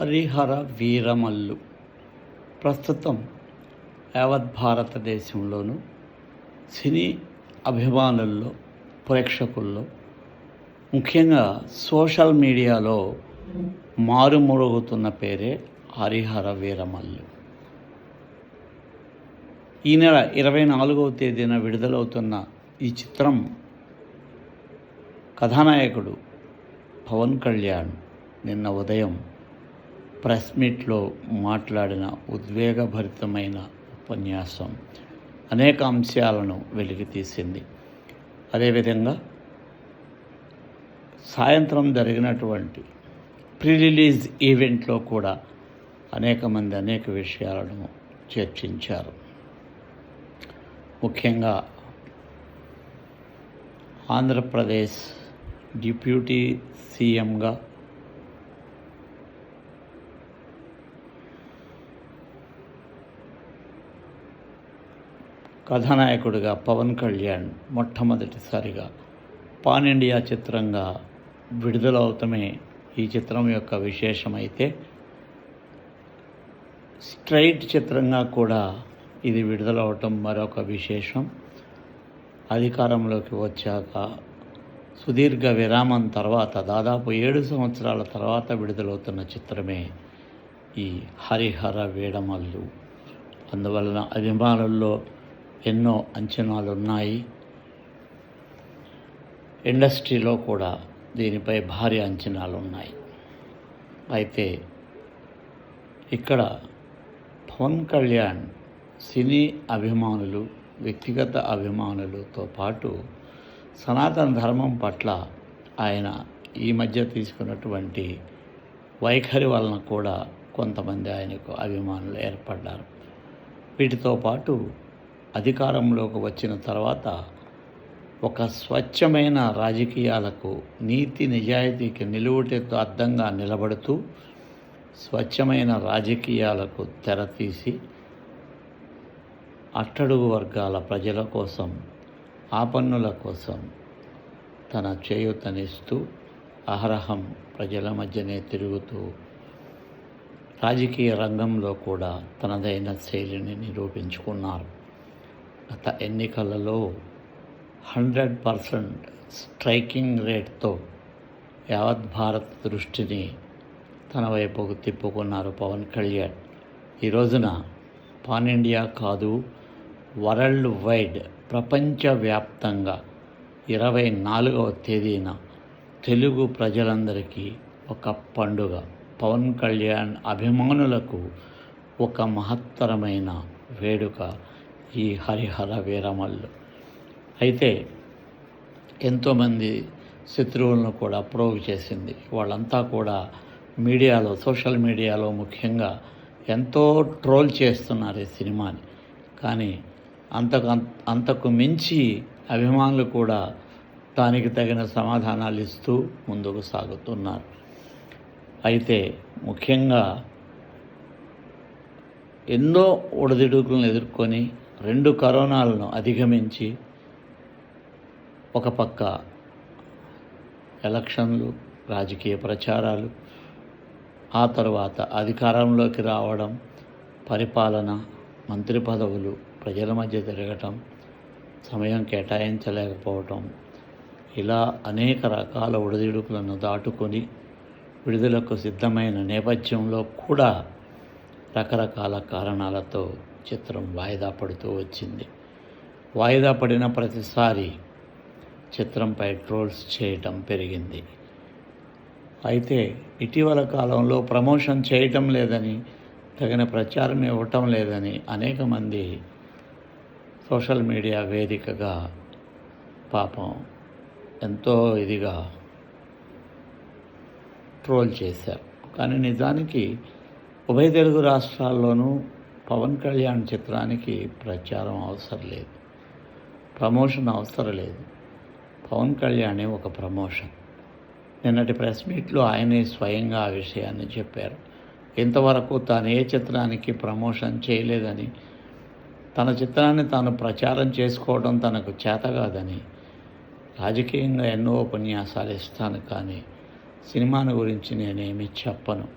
హరిహర వీరమల్లు. ప్రస్తుతం యావత్ భారతదేశంలోనూ సినీ అభిమానుల్లో ప్రేక్షకుల్లో ముఖ్యంగా సోషల్ మీడియాలో మారుమరుగుతున్న పేరే హరిహర వీరమల్లు. ఈ నెల ఇరవై నాలుగవ తేదీన విడుదలవుతున్న ఈ చిత్రం కథానాయకుడు పవన్ కళ్యాణ్ నిన్న ఉదయం ప్రెస్ మీట్లో మాట్లాడిన ఉద్వేగభరితమైన ఉపన్యాసం అనేక అంశాలను వెలికితీసింది అదేవిధంగా సాయంత్రం జరిగినటువంటి ప్రీ రిలీజ్ ఈవెంట్లో కూడా అనేక మంది అనేక విషయాలను చర్చించారు. ముఖ్యంగా ఆంధ్రప్రదేశ్ డిప్యూటీ సీఎంగా కథానాయకుడిగా పవన్ కళ్యాణ్ మొట్టమొదటిసారిగా పాన్ ఇండియా చిత్రంగా విడుదలవుతమే ఈ చిత్రం యొక్క విశేషమైతే స్ట్రైట్ చిత్రంగా కూడా ఇది విడుదలవటం మరొక విశేషం. అధికారంలోకి వచ్చాక సుదీర్ఘ విరామం తర్వాత దాదాపు ఏడు సంవత్సరాల తర్వాత విడుదలవుతున్న చిత్రమే ఈ హరిహర వేడమల్లు. అందువలన అభిమానుల్లో ఎన్నో అంచనాలు ఉన్నాయి ఇండస్ట్రీలో కూడా దీనిపై భారీ అంచనాలు ఉన్నాయి అయితే ఇక్కడ పవన్ కళ్యాణ్ సినీ అభిమానులు వ్యక్తిగత అభిమానులతో పాటు సనాతన ధర్మం పట్ల ఆయన ఈ మధ్య తీసుకున్నటువంటి వైఖరి వలన కూడా కొంతమంది ఆయనకు అభిమానులు ఏర్పడ్డారు. వీటితో పాటు అధికారంలోకి వచ్చిన తర్వాత ఒక స్వచ్ఛమైన రాజకీయాలకు నీతి నిజాయితీకి నిలువుటెత్తు అద్దంగా నిలబడుతూ స్వచ్ఛమైన రాజకీయాలకు తెరతీసి అట్టడుగు వర్గాల ప్రజల కోసం ఆపన్నుల కోసం తన చేయూతనిస్తూ అహరహం ప్రజల మధ్యనే తిరుగుతూ రాజకీయ రంగంలో కూడా తనదైన శైలిని నిరూపించుకున్నారు. గత ఎన్నికలలో హండ్రెడ్ పర్సెంట్ స్ట్రైకింగ్ రేట్తో యావత్ భారత్ దృష్టిని తన వైపుకు తిప్పుకున్నారు పవన్ కళ్యాణ్. ఈ రోజున పాన్ ఇండియా కాదు వరల్డ్ వైడ్ ప్రపంచవ్యాప్తంగా ఇరవై నాలుగవ తేదీన తెలుగు ప్రజలందరికీ ఒక పండుగ. పవన్ కళ్యాణ్ అభిమానులకు ఒక మహత్తరమైన వేడుక. ఈ హరిహర వీరమల్లు. అయితే ఎంతోమంది శత్రువులను కూడా ప్రోగు చేసింది. వాళ్ళంతా కూడా మీడియాలో సోషల్ మీడియాలో ముఖ్యంగా ఎంతో ట్రోల్ చేస్తున్నారు ఈ సినిమాని. కానీ అంతకు అంతకు మించి అభిమానులు కూడా దానికి తగిన సమాధానాలు ఇస్తూ ముందుకు సాగుతున్నారు. అయితే ముఖ్యంగా ఎన్నో ఒడిదుడుకులను ఎదుర్కొని రెండు కరోనాలను అధిగమించి ఒక పక్క ఎలక్షన్లు రాజకీయ ప్రచారాలు ఆ తర్వాత అధికారంలోకి రావడం పరిపాలన మంత్రి పదవులు ప్రజల మధ్య తిరగటం సమయం కేటాయించలేకపోవటం ఇలా అనేక రకాల ఒడిదుడుకులను దాటుకొని విడుదలకు సిద్ధమైన నేపథ్యంలో కూడా రకరకాల కారణాలతో చిత్రం వాయిదా పడుతూ వచ్చింది. వాయిదా పడిన ప్రతిసారి చిత్రంపై ట్రోల్స్ చేయటం పెరిగింది. అయితే ఇటీవల కాలంలో ప్రమోషన్ చేయటం లేదని తగిన ప్రచారం ఇవ్వటం లేదని అనేక మంది సోషల్ మీడియా వేదికగా పాపం ఎంతో ఇదిగా ట్రోల్ చేశారు. కానీ నిజానికి ఉభయ తెలుగు రాష్ట్రాల్లోనూ పవన్ కళ్యాణ్ చిత్రానికి ప్రచారం అవసరం లేదు. ప్రమోషన్ అవసరం లేదు. పవన్ కళ్యాణే ఒక ప్రమోషన్. నిన్నటి ప్రెస్ మీట్లో ఆయనే స్వయంగా ఆ విషయాన్ని చెప్పారు. ఇంతవరకు తాను ఏ చిత్రానికి ప్రమోషన్ చేయలేదని తన చిత్రాన్ని తాను ప్రచారం చేసుకోవడం తనకు చేత కాదని రాజకీయంగా ఎన్నో ఉపన్యాసాలు ఇస్తాను కానీ సినిమాను గురించి నేనేమి చెప్పను.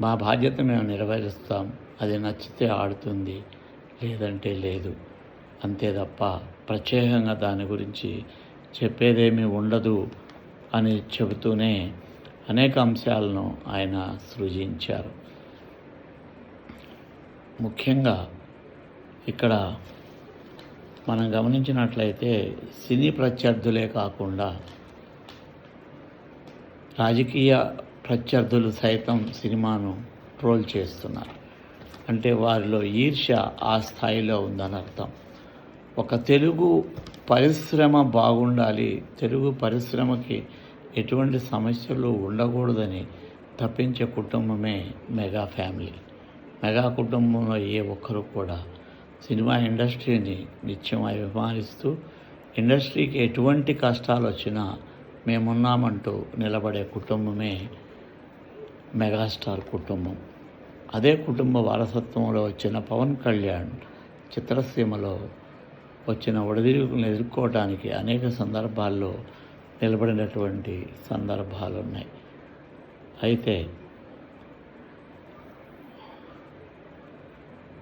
మా బాధ్యత మేము నెరవేరుస్తాం. అది నచ్చితే ఆడుతుంది లేదంటే లేదు. అంతే తప్ప ప్రత్యేకంగా దాని గురించి చెప్పేదేమీ ఉండదు అని చెబుతూనే అనేక అంశాలను ఆయన సృజించారు. ముఖ్యంగా ఇక్కడ మనం గమనించినట్లయితే సినీ ప్రత్యర్థులే కాకుండా రాజకీయ ప్రత్యర్థులు సైతం సినిమాను ట్రోల్ చేస్తున్నారు. అంటే వారిలో ఈర్ష్య ఆ స్థాయిలో ఉందని అర్థం. ఒక తెలుగు పరిశ్రమ బాగుండాలి తెలుగు పరిశ్రమకి ఎటువంటి సమస్యలు ఉండకూడదని తప్పించే కుటుంబమే మెగా ఫ్యామిలీ. మెగా కుటుంబంలో ఏ ఒక్కరు కూడా సినిమా ఇండస్ట్రీని నిత్యం అభిమానిస్తూ ఇండస్ట్రీకి ఎటువంటి కష్టాలు వచ్చినా మేమున్నామంటూ నిలబడే కుటుంబమే మెగాస్టార్ కుటుంబం. అదే కుటుంబ వారసత్వంలో వచ్చిన పవన్ కళ్యాణ్ చిత్రసీమలో వచ్చిన ఒడిదిరుగులను ఎదుర్కోవడానికి అనేక సందర్భాల్లో నిలబడినటువంటి సందర్భాలు ఉన్నాయి అయితే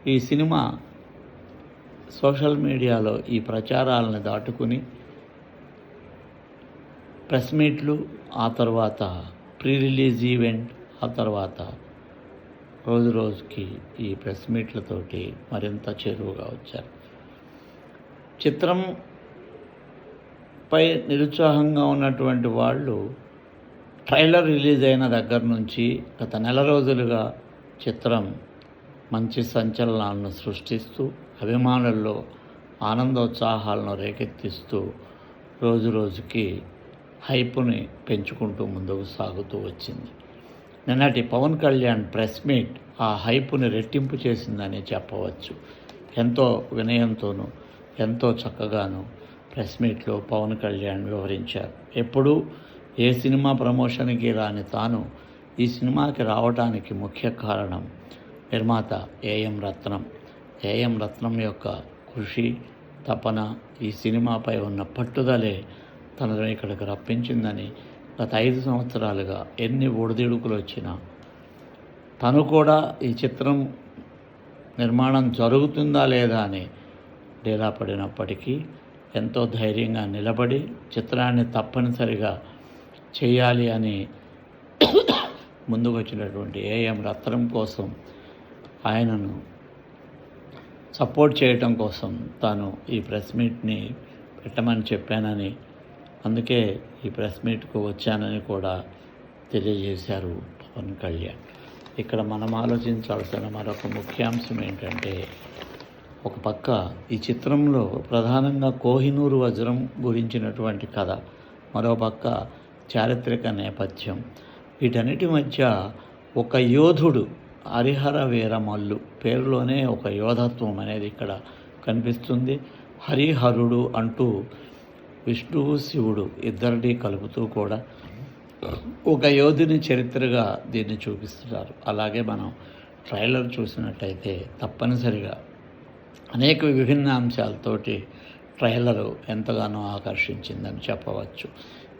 ఈ సినిమా సోషల్ మీడియాలో ఈ ప్రచారాలను దాటుకుని ప్రెస్ మీట్లు ఆ తర్వాత ప్రీ రిలీజ్ ఈవెంట్ ఆ తర్వాత రోజు రోజుకి ఈ ప్రెస్ మీట్లతోటి మరింత చేరువుగా వచ్చారు. చిత్రం పై నిరుత్సాహంగా ఉన్నటువంటి వాళ్ళు ట్రైలర్ రిలీజ్ అయిన దగ్గర నుంచి గత నెల రోజులుగా చిత్రం మంచి సంచలనాలను సృష్టిస్తూ అభిమానుల్లో ఆనందోత్సాహాలను రేకెత్తిస్తూ రోజు రోజుకి హైప్ని పెంచుకుంటూ ముందుకు సాగుతూ వచ్చింది. నిన్నటి పవన్ కళ్యాణ్ ప్రెస్ మీట్ ఆ హైపుని రెట్టింపు చేసిందని చెప్పవచ్చు. ఎంతో వినయంతోనూ ఎంతో చక్కగాను ప్రెస్ మీట్లో పవన్ కళ్యాణ్ వివరించారు. ఎప్పుడూ ఏ సినిమా ప్రమోషన్కి రాని తాను ఈ సినిమాకి రావడానికి ముఖ్య కారణం నిర్మాత ఏఎం రత్నం. ఏఎం రత్నం యొక్క కృషి తపన ఈ సినిమాపై ఉన్న పట్టుదలే తనను ఇక్కడికి రప్పించిందని గత ఐదు సంవత్సరాలుగా ఎన్ని ఒడిదుడుకులు వచ్చినా తను కూడా ఈ చిత్రం నిర్మాణం జరుగుతుందా లేదా అని డేలా పడినప్పటికీ ఎంతో ధైర్యంగా నిలబడి చిత్రాన్ని తప్పనిసరిగా చేయాలి అని ముందుకు వచ్చినటువంటి ఏఎం రత్నం కోసం ఆయనను సపోర్ట్ చేయటం కోసం తాను ఈ ప్రెస్ మీట్ని పెట్టమని చెప్పానని అందుకే ఈ ప్రెస్ మీట్కు వచ్చానని కూడా తెలియజేశారు పవన్ కళ్యాణ్. ఇక్కడ మనం ఆలోచించాల్సిన మరొక ముఖ్యాంశం ఏంటంటే ఒక పక్క ఈ చిత్రంలో ప్రధానంగా కోహినూరు వజ్రం గురించినటువంటి కథ మరో పక్క చారిత్రక నేపథ్యం. వీటన్నిటి మధ్య ఒక యోధుడు హరిహర వీరమల్లు పేరులోనే ఒక యోధత్వం అనేది ఇక్కడ కనిపిస్తుంది. హరిహరుడు అంటూ విష్ణువు శివుడు ఇద్దరిని కలుపుతూ కూడా ఒక యోధుని చరిత్రగా దీన్ని చూపిస్తున్నారు. అలాగే మనం ట్రైలర్ చూసినట్టయితే తప్పనిసరిగా అనేక విభిన్న అంశాలతోటి ట్రైలరు ఎంతగానో ఆకర్షించిందని చెప్పవచ్చు.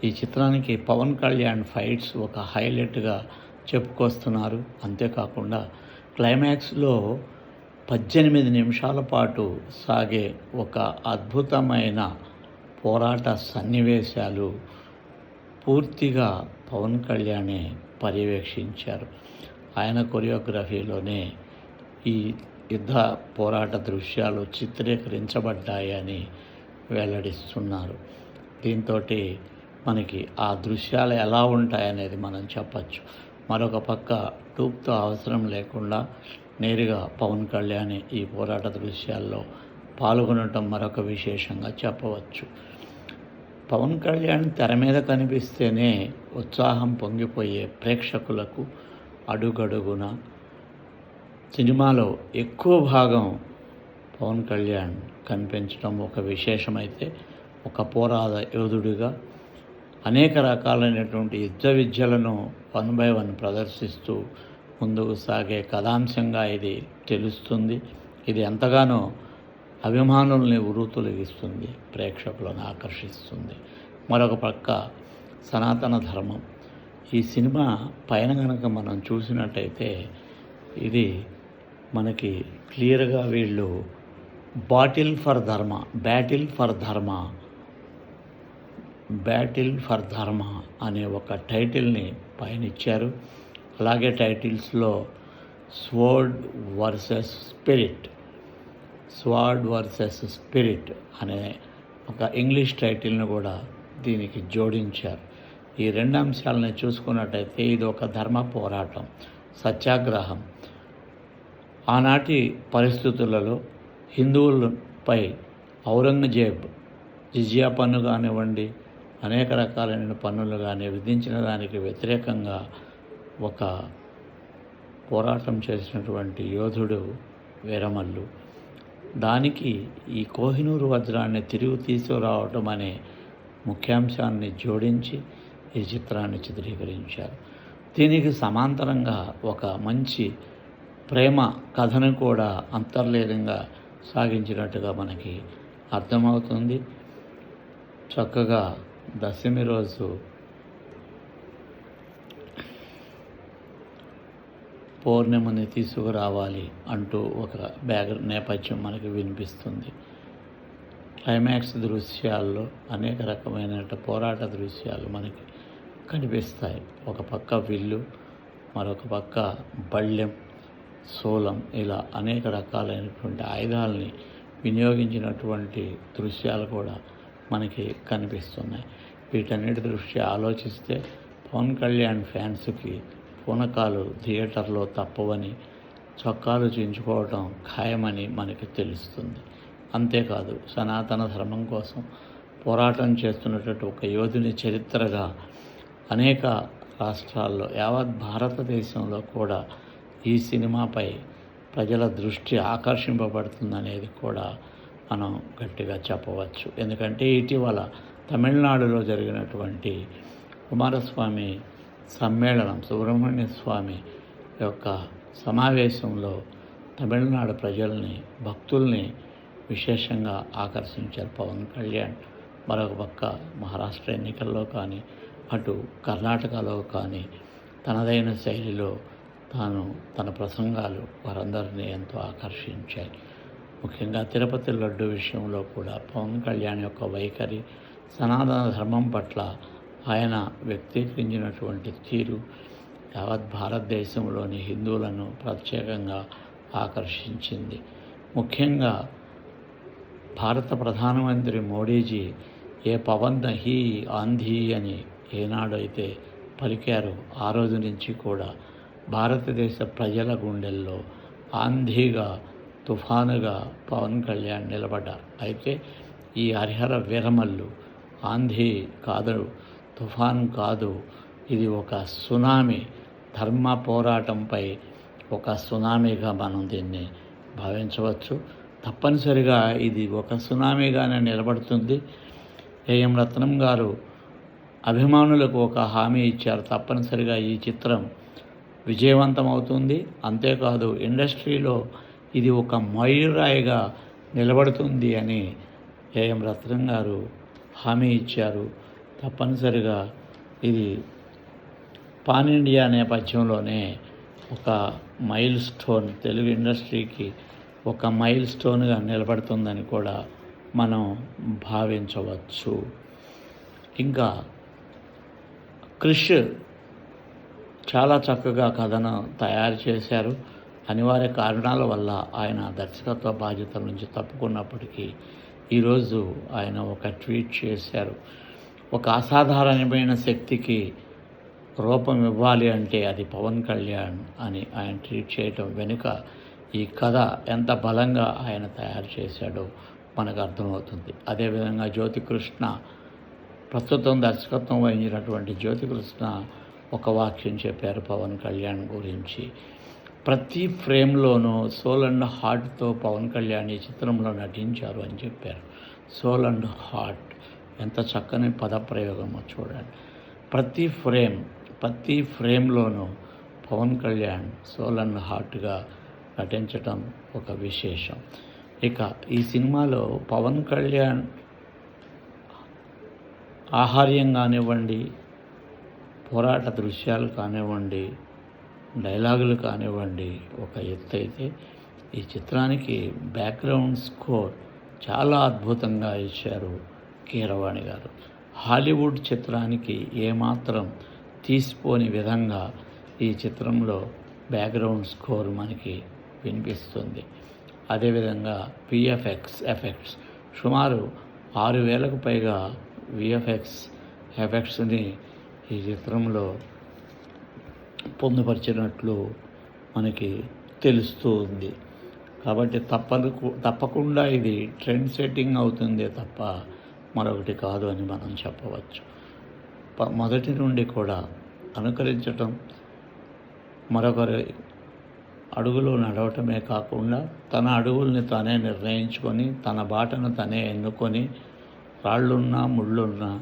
ఈ చిత్రానికి పవన్ కళ్యాణ్ ఫైట్స్ ఒక హైలైట్గా చెప్పుకొస్తున్నారు. అంతేకాకుండా క్లైమాక్స్లో పద్దెనిమిది నిమిషాల పాటు సాగే ఒక అద్భుతమైన పోరాట సన్నివేశాలు పూర్తిగా పవన్ కళ్యాణే పర్యవేక్షించారు. ఆయన కొరియోగ్రఫీలోనే ఈ యుద్ధ పోరాట దృశ్యాలు చిత్రీకరించబడ్డాయని వెల్లడిస్తున్నారు. దీంతో మనకి ఆ దృశ్యాలు ఎలా ఉంటాయనేది మనం చెప్పచ్చు. మరొక పక్క టూప్తో అవసరం లేకుండా నేరుగా పవన్ కళ్యాణ్ ఈ పోరాట దృశ్యాల్లో పాల్గొనటం మరొక విశేషంగా చెప్పవచ్చు. పవన్ కళ్యాణ్ తెర మీద కనిపిస్తేనే ఉత్సాహం పొంగిపోయే ప్రేక్షకులకు అడుగడుగున సినిమాలో ఎక్కువ భాగం పవన్ కళ్యాణ్ కనిపించడం ఒక విశేషమైతే ఒక పోరాద యోధుడిగా అనేక రకాలైనటువంటి యుద్ధ విద్యలను వన్ బై వన్ ప్రదర్శిస్తూ ముందుకు సాగే కథాంశంగా ఇది తెలుస్తుంది. ఇది ఎంతగానో అభిమానుల్ని ఉరుతొలగిస్తుంది ప్రేక్షకులను ఆకర్షిస్తుంది. మరొక పక్క సనాతన ధర్మం. ఈ సినిమా పైన కనుక మనం చూసినట్టయితే ఇది మనకి క్లియర్గా వీళ్ళు battle for Dharma battle for Dharma battle for Dharma అనే ఒక టైటిల్ని పైన ఇచ్చారు అలాగే టైటిల్స్లో sword versus spirit sword versus spirit అనే ఒక ఇంగ్లీష్ టైటిల్ను కూడా దీనికి జోడించారు. ఈ రెండు అంశాలని చూసుకున్నట్టయితే ఇది ఒక ధర్మ పోరాటం సత్యాగ్రహం. ఆనాటి పరిస్థితులలో హిందువులపై ఔరంగజేబ్ జిజియా పన్ను కానివ్వండి అనేక రకాలైన పన్నులు కానీ విధించిన దానికి వ్యతిరేకంగా ఒక పోరాటం చేసినటువంటి యోధుడు వీరమల్లు. దానికి ఈ కోహినూరు వజ్రాన్ని తిరిగి తీసుకురావటం అనే ముఖ్యాంశాన్ని జోడించి ఈ చిత్రాన్ని చిత్రీకరించారు. దీనికి సమాంతరంగా ఒక మంచి ప్రేమ కథను కూడా అంతర్లీనంగా సాగించినట్టుగా మనకి అర్థమవుతుంది. చక్కగా దశమి రోజు పౌర్ణమిని తీసుకురావాలి అంటూ ఒక బ్యాగ్ నేపథ్యం మనకి వినిపిస్తుంది. క్లైమాక్స్ దృశ్యాల్లో అనేక రకమైన పోరాట దృశ్యాలు మనకి కనిపిస్తాయి. ఒక పక్క విల్లు మరొక పక్క బళ్ళెం సోలం ఇలా అనేక రకాలైనటువంటి ఆయుధాలని వినియోగించినటువంటి దృశ్యాలు కూడా మనకి కనిపిస్తున్నాయి. వీటన్నిటి దృష్ట్యా ఆలోచిస్తే పవన్ కళ్యాణ్ ఫ్యాన్స్కి పూనకాలు థియేటర్లో తప్పవని చొక్కాలు చించుకోవటం ఖాయమని మనకి తెలుస్తుంది. అంతేకాదు సనాతన ధర్మం కోసం పోరాటం చేస్తున్నటువంటి ఒక యోధుని చరిత్రగా అనేక రాష్ట్రాల్లో యావత్ భారతదేశంలో కూడా ఈ సినిమాపై ప్రజల దృష్టి ఆకర్షింపబడుతుందనేది కూడా మనం గట్టిగా చెప్పవచ్చు. ఎందుకంటే ఇటీవల తమిళనాడులో జరిగినటువంటి కుమారస్వామి సమ్మేళనం సుబ్రహ్మణ్య స్వామి యొక్క సమావేశంలో తమిళనాడు ప్రజల్ని భక్తుల్ని విశేషంగా ఆకర్షించారు పవన్ కళ్యాణ్. మరొక పక్క మహారాష్ట్ర ఎన్నికల్లో కానీ అటు కర్ణాటకలో కానీ తనదైన శైలిలో తాను తన ప్రసంగాలు వారందరినీ ఎంతో ఆకర్షించాయి. ముఖ్యంగా తిరుపతి లడ్డు విషయంలో కూడా పవన్ కళ్యాణ్ యొక్క వైఖరి సనాతన ధర్మం పట్ల ఆయన వ్యక్తీకరించినటువంటి తీరు యావత్ భారతదేశంలోని హిందువులను ప్రత్యేకంగా ఆకర్షించింది. ముఖ్యంగా భారత ప్రధానమంత్రి మోడీజీ ఏ పవన్ హీ ఆంధీ అని ఏనాడైతే పలికారో ఆ రోజు నుంచి కూడా భారతదేశ ప్రజల గుండెల్లో ఆంధీగా తుఫానుగా పవన్ కళ్యాణ్ నిలబడ్డారు. అయితే ఈ హరిహర వీరమల్లు ఆంధీ కాదు తుఫాన్ కాదు ఇది ఒక సునామీ. ధర్మ పోరాటంపై ఒక సునామీగా మనం దీన్ని భావించవచ్చు. తప్పనిసరిగా ఇది ఒక సునామీగానే నిలబడుతుంది. ఏఎం రత్నం గారు అభిమానులకు ఒక హామీ ఇచ్చారు. తప్పనిసరిగా ఈ చిత్రం విజయవంతమవుతుంది. అంతేకాదు ఇండస్ట్రీలో ఇది ఒక మైలురాయిగా నిలబడుతుంది అని ఏఎం రత్నం గారు హామీ ఇచ్చారు. తప్పనిసరిగా ఇది పాన్ ఇండియా నేపథ్యంలోనే ఒక మైల్ స్టోన్ తెలుగు ఇండస్ట్రీకి ఒక మైల్ స్టోన్గా నిలబడుతుందని కూడా మనం భావించవచ్చు. ఇంకా క్రిష్ చాలా చక్కగా కథను తయారు చేశారు. అనివార్య కారణాల వల్ల ఆయన దర్శకత్వ బాధ్యతల నుంచి తప్పుకున్నప్పటికీ ఈరోజు ఆయన ఒక ట్వీట్ చేశారు. ఒక అసాధారణమైన శక్తికి రూపం ఇవ్వాలి అంటే అది పవన్ కళ్యాణ్ అని ఆయన ట్రీట్ చేయటం వెనుక ఈ కథ ఎంత బలంగా ఆయన తయారు చేశాడో మనకు అర్థమవుతుంది. అదేవిధంగా జ్యోతికృష్ణ ప్రస్తుతం దర్శకత్వం వహించినటువంటి జ్యోతికృష్ణ ఒక వాక్యం చెప్పారు పవన్ కళ్యాణ్ గురించి. ప్రతి ఫ్రేమ్లోనూ సోల్ అండ్ హార్ట్తో పవన్ కళ్యాణ్ ఈ చిత్రంలో నటించారు అని చెప్పారు. Soul and heart. ఎంత చక్కని పదప్రయోగమో చూడండి. ప్రతి ఫ్రేమ్ ప్రతి ఫ్రేమ్లోనూ పవన్ కళ్యాణ్ సోల్ అండ్ హార్ట్గా నటించటం ఒక విశేషం. ఇక ఈ సినిమాలో పవన్ కళ్యాణ్ ఆహార్యం కానివ్వండి పోరాట దృశ్యాలు కానివ్వండి డైలాగులు కానివ్వండి ఒక ఎత్తు అయితే ఈ చిత్రానికి బ్యాక్గ్రౌండ్ స్కోర్ చాలా అద్భుతంగా ఇచ్చారు కీరవాణి గారు. హాలీవుడ్ చిత్రానికి ఏమాత్రం తీసిపోని విధంగా ఈ చిత్రంలో బ్యాక్గ్రౌండ్ స్కోర్ మనకి వినిపిస్తుంది. అదేవిధంగా విఎఫ్ఎక్స్ ఎఫెక్ట్స్. సుమారు ఆరు వేలకు పైగా విఎఫ్ఎక్స్ ఎఫెక్ట్స్ని ఈ చిత్రంలో పొందుపరిచినట్లు మనకి తెలుస్తూ ఉంది. కాబట్టి తప్పదు తప్పకుండా ఇది ట్రెండ్ సెట్టింగ్ అవుతుందే తప్ప మరొకటి కాదు అని మనం చెప్పవచ్చు. మొదటి నుండి కూడా అనుకరించటం మరొకరి అడుగులో నడవటమే కాకుండా తన అడుగుల్ని తానే నిర్ణయించుకొని తన బాటను తనే ఎన్నుకొని రాళ్ళున్నా ముళ్ళున్నా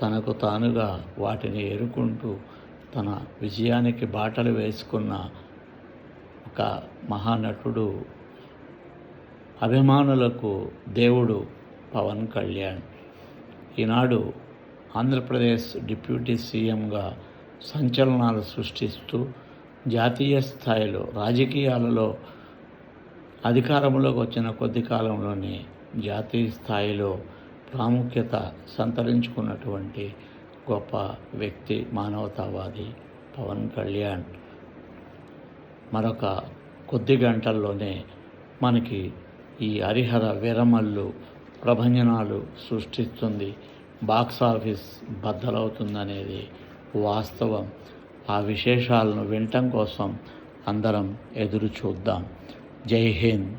తనకు తానుగా వాటిని ఎరుకుంటూ తన విజయానికి బాటలు వేసుకున్న ఒక మహానటుడు అభిమానులకు దేవుడు పవన్ కళ్యాణ్. ఈనాడు ఆంధ్రప్రదేశ్ డిప్యూటీ సీఎంగా సంచలనాలు సృష్టిస్తూ జాతీయ స్థాయిలో రాజకీయాలలో అధికారంలోకి వచ్చిన కొద్ది కాలంలోనే జాతీయ స్థాయిలో ప్రాముఖ్యత సంతరించుకున్నటువంటి గొప్ప వ్యక్తి మానవతావాది పవన్ కళ్యాణ్. మరొక కొద్ది గంటల్లోనే మనకి ఈ హరిహర విరమల్లు ప్రభంజనాలు సృష్టిస్తుంది. బాక్స్ ఆఫీస్ బద్దలవుతుందనేది వాస్తవం. ఆ విశేషాలను వినటం కోసం అందరం ఎదురు చూద్దాం జై హింద్.